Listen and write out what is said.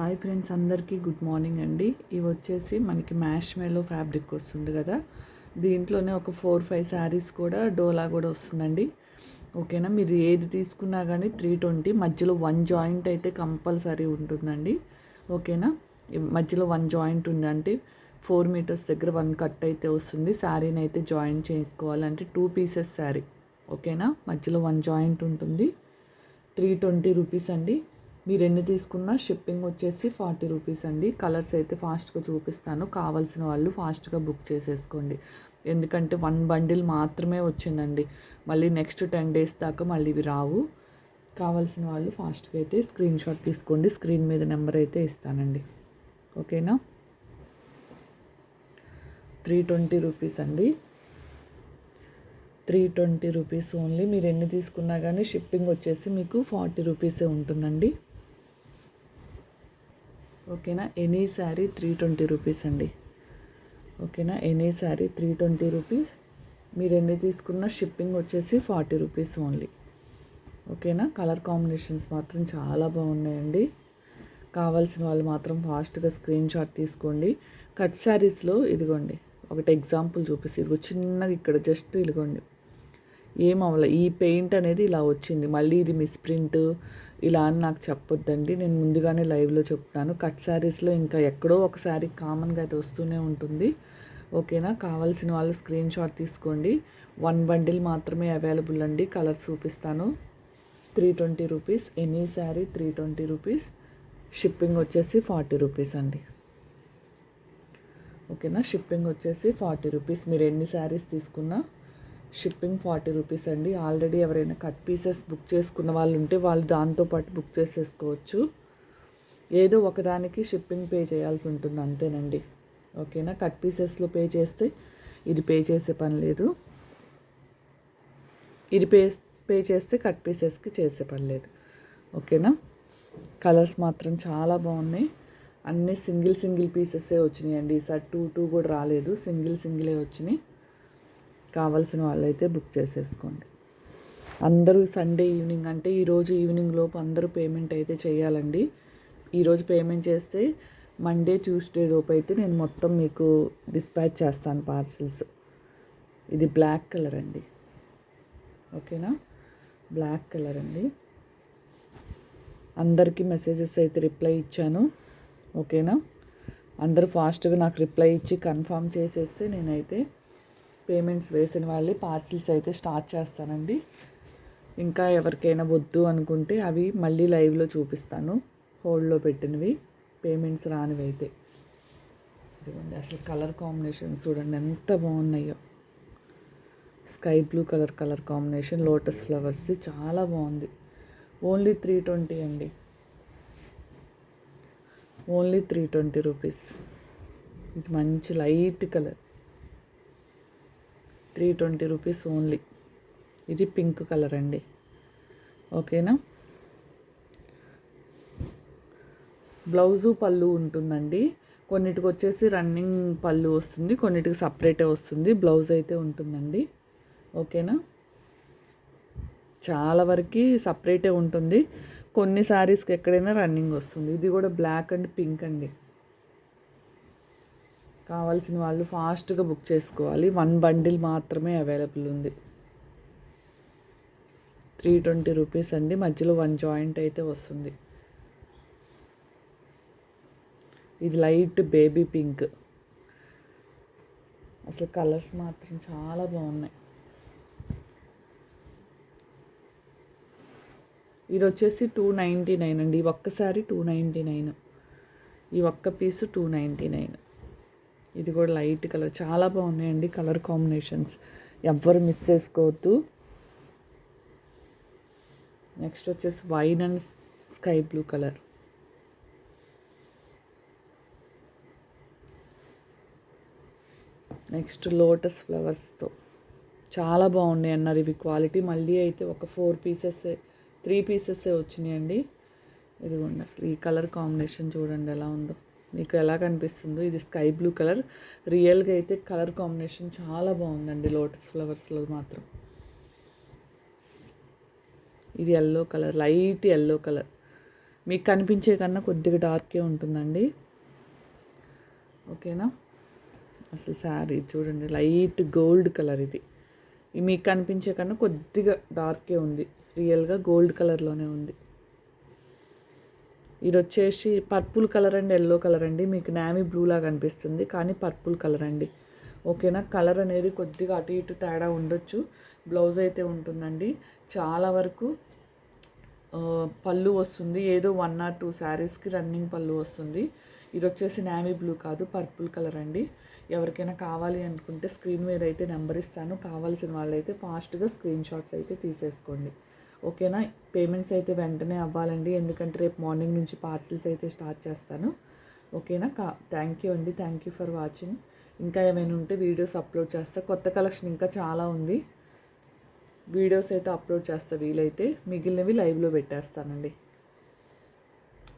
Hi friends అందరికీ good morning అండి. ఇవి వచ్చేసి మనకి మ్యాష్ మేలో ఫ్యాబ్రిక్ వస్తుంది కదా. దీంట్లోనే ఒక ఫోర్ ఫైవ్ శారీస్ కూడా డోలా కూడా వస్తుందండి. ఓకేనా? మీరు ఏది తీసుకున్నా కానీ త్రీ ట్వంటీ మధ్యలో వన్ జాయింట్ అయితే కంపల్సరీ ఉంటుందండి. ఓకేనా? మధ్యలో వన్ జాయింట్ ఉందంటే ఫోర్ మీటర్స్ దగ్గర వన్ కట్ అయితే వస్తుంది. శారీని అయితే జాయింట్ చేసుకోవాలంటే టూ పీసెస్ శారీ. ఓకేనా? మధ్యలో వన్ జాయింట్ ఉంటుంది. త్రీ ట్వంటీ రూపీస్ అండి. మీరు ఎన్ని తీసుకున్నా షిప్పింగ్ వచ్చేసి ఫార్టీ రూపీస్ అండి. కలర్స్ అయితే ఫాస్ట్గా చూపిస్తాను. కావాల్సిన వాళ్ళు ఫాస్ట్గా బుక్ చేసేసుకోండి. ఎందుకంటే వన్ బండిల్ మాత్రమే వచ్చిందండి. మళ్ళీ నెక్స్ట్ టెన్ డేస్ దాకా మళ్ళీ ఇవి రావు. కావాల్సిన వాళ్ళు ఫాస్ట్గా అయితే స్క్రీన్ షాట్ తీసుకోండి. స్క్రీన్ మీద నెంబర్ అయితే ఇస్తానండి. ఓకేనా? త్రీ ట్వంటీ రూపీస్ అండి. Three twenty rupees only. మీరు ఎన్ని తీసుకున్నా కానీ షిప్పింగ్ వచ్చేసి మీకు ఫార్టీ రూపీసే ఉంటుందండి. ఓకేనా? Any sari three twenty rupees అండి. ఓకేనా? Any sari three twenty rupees మీరు ఎన్ని తీసుకున్నా షిప్పింగ్ వచ్చేసి ఫార్టీ రూపీస్ ఓన్లీ ఓకేనా? కలర్ కాంబినేషన్స్ మాత్రం చాలా బాగున్నాయండి. కావాల్సిన వాళ్ళు మాత్రం ఫాస్ట్గా స్క్రీన్ షాట్ తీసుకోండి. కట్ శారీస్లో ఇదిగోండి. ఒకటి ఎగ్జాంపుల్ చూపిస్తే. ఇదిగో చిన్నగా ఇక్కడ జస్ట్ ఇదిగోండి. ఏం అవ్వలే ఈ పెయింట్ అనేది ఇలా వచ్చింది. మళ్ళీ ఇది మిస్ప్రింట్ ఇలా అని నాకు చెప్పొద్దండి. నేను ముందుగానే లైవ్లో చెప్తాను. కట్ శారీస్లో ఇంకా ఎక్కడో ఒక శారీ కామన్గా అయితే వస్తూనే ఉంటుంది. ఓకేనా? కావాల్సిన వాళ్ళు స్క్రీన్ షాట్ తీసుకోండి. వన్ బండిల్ మాత్రమే అవైలబుల్ అండి. కలర్ చూపిస్తాను. Three twenty rupees. Any sari three twenty rupees. Shipping వచ్చేసి ఫార్టీ రూపీస్ అండి. ఓకేనా? షిప్పింగ్ వచ్చేసి ఫార్టీ రూపీస్. మీరు ఎన్ని శారీస్ తీసుకున్నా షిప్పింగ్ ఫార్టీ రూపీస్ అండి. ఆల్రెడీ ఎవరైనా కట్ పీసెస్ బుక్ చేసుకున్న వాళ్ళు ఉంటే వాళ్ళు దాంతోపాటు బుక్ చేసేసుకోవచ్చు. ఏదో ఒకదానికి షిప్పింగ్ పే చేయాల్సి ఉంటుంది అంతేనండి. ఓకేనా? కట్ పీసెస్లో పే చేస్తే ఇది పే చేసే పని లేదు. ఇది పే పే చేస్తే కట్ పీసెస్కి చేసే పని లేదు. ఓకేనా? కలర్స్ మాత్రం చాలా బాగున్నాయి. అన్నీ సింగిల్ సింగిల్ పీసెస్సే వచ్చినాయి అండి ఈసారి టూ టూ కూడా రాలేదు. సింగిల్ సింగిలే వచ్చినాయి. కావాల్సిన వాళ్ళైతే బుక్ చేసేసుకోండి. అందరూ సండే ఈవినింగ్ అంటే ఈరోజు ఈవినింగ్ లోపు అందరూ పేమెంట్ అయితే చేయాలండి. ఈరోజు పేమెంట్ చేస్తే మండే ట్యూస్డే లోపు అయితే నేను మొత్తం మీకు డిస్పాచ్ చేస్తాను పార్సిల్స్. ఇది బ్లాక్ కలర్ అండి. ఓకేనా? బ్లాక్ కలర్ అండి. అందరికీ మెసేజెస్ అయితే రిప్లై ఇచ్చాను. ఓకేనా? అందరూ ఫాస్ట్గా నాకు రిప్లై ఇచ్చి కన్ఫామ్ చేసేస్తే నేనైతే పేమెంట్స్ వేసిన వాళ్ళే పార్సిల్స్ అయితే స్టార్ట్ చేస్తానండి. ఇంకా ఎవరికైనా వద్దు అనుకుంటే అవి మళ్ళీ లైవ్లో చూపిస్తాను. హోల్డ్లో పెట్టినవి. పేమెంట్స్ రానివి అయితే. ఇదిగోండి అసలు కలర్ కాంబినేషన్ చూడండి ఎంత బాగున్నాయో. Sky blue colour colour combination lotus flowers చాలా బాగుంది. ఓన్లీ త్రీ ట్వంటీ అండి. ఓన్లీ త్రీ ట్వంటీ రూపీస్ ఇది మంచి light colour three twenty rupees only. ఇది పింక్ కలర్ అండి. ఓకేనా? బ్లౌజు పళ్ళు ఉంటుందండి. కొన్నిటికి వచ్చేసి రన్నింగ్ పళ్ళు వస్తుంది కొన్నిటికి సపరేటే వస్తుంది. బ్లౌజ్ అయితే ఉంటుందండి. ఓకేనా? చాలా వరకు సపరేటే ఉంటుంది. కొన్ని శారీస్కి ఎక్కడైనా రన్నింగ్ వస్తుంది. ఇది కూడా బ్లాక్ అండ్ పింక్ అండి. కావాల్సిన వాళ్ళు ఫాస్ట్గా బుక్ చేసుకోవాలి. వన్ బండిల్ మాత్రమే అవైలబుల్ ఉంది. త్రీ ట్వంటీ రూపీస్ అండి. మధ్యలో వన్ జాయింట్ అయితే వస్తుంది. ఇది లైట్ బేబీ పింక్. అసలు కలర్స్ మాత్రం చాలా బాగున్నాయి. ఇది వచ్చేసి టూ నైంటీ నైన్ అండి. ఈ ఒక్కసారి టూ నైంటీ నైన్. ఈ ఒక్క పీసు టూ నైంటీ నైన్. ఇది కూడా లైట్ కలర్. చాలా బాగున్నాయండి కలర్ కాంబినేషన్స్. ఎవ్వరు మిస్ చేసుకోవద్దు. నెక్స్ట్ వచ్చేసి wine and sky blue colour. Next lotus ఫ్లవర్స్తో చాలా బాగున్నాయి అన్నారు ఇవి క్వాలిటీ. మళ్ళీ అయితే ఒక ఫోర్ పీసెస్ త్రీ పీసెస్ వచ్చినాయండి. ఇదిగోండి అసలు ఈ కలర్ కాంబినేషన్ చూడండి ఎలా ఉందో. మీకు ఎలా కనిపిస్తుందో ఇది స్కై బ్లూ కలర్. రియల్గా అయితే కలర్ కాంబినేషన్ చాలా బాగుందండి లోటస్ ఫ్లవర్స్లో మాత్రం. ఇది yellow colour light yellow colour. మీకు కనిపించే కన్నా కొద్దిగా డార్కే ఉంటుందండి. ఓకేనా? అసలు శారీ చూడండి లైట్ గోల్డ్ కలర్ ఇది. ఇది మీకు కనిపించే కన్నా కొద్దిగా డార్కే ఉంది. రియల్గా గోల్డ్ కలర్లోనే ఉంది. ఇది వచ్చేసి purple colour and yellow colour అండి. మీకు నామీ బ్లూ లాగా అనిపిస్తుంది కానీ పర్పుల్ కలర్ అండి. ఓకేనా? కలర్ అనేది కొద్దిగా అటు ఇటు తేడా ఉండొచ్చు. బ్లౌజ్ అయితే ఉంటుందండి. చాలా వరకు పళ్ళు వస్తుంది. ఏదో వన్ ఆర్ టూ శారీస్కి రన్నింగ్ పళ్ళు వస్తుంది. ఇది వచ్చేసి నామీ బ్లూ కాదు పర్పుల్ కలర్ అండి. ఎవరికైనా కావాలి అనుకుంటే స్క్రీన్ మీద అయితే నెంబర్ ఇస్తాను. కావాల్సిన వాళ్ళైతే ఫాస్ట్గా స్క్రీన్ షాట్స్ అయితే తీసేసుకోండి. ఓకేనా? పేమెంట్స్ అయితే వెంటనే అవ్వాలండి. ఎందుకంటే రేపు మార్నింగ్ నుంచి పార్సిల్స్ అయితే స్టార్ట్ చేస్తాను. ఓకేనా? కా థ్యాంక్ యూ అండి. Thank you for watching. ఇంకా ఏమైనా ఉంటే వీడియోస్ అప్లోడ్ చేస్తా. కొత్త కలెక్షన్ ఇంకా చాలా ఉంది. వీడియోస్ అయితే అప్లోడ్ చేస్తా వీలైతే. మిగిలినవి లైవ్లో పెట్టేస్తానండి.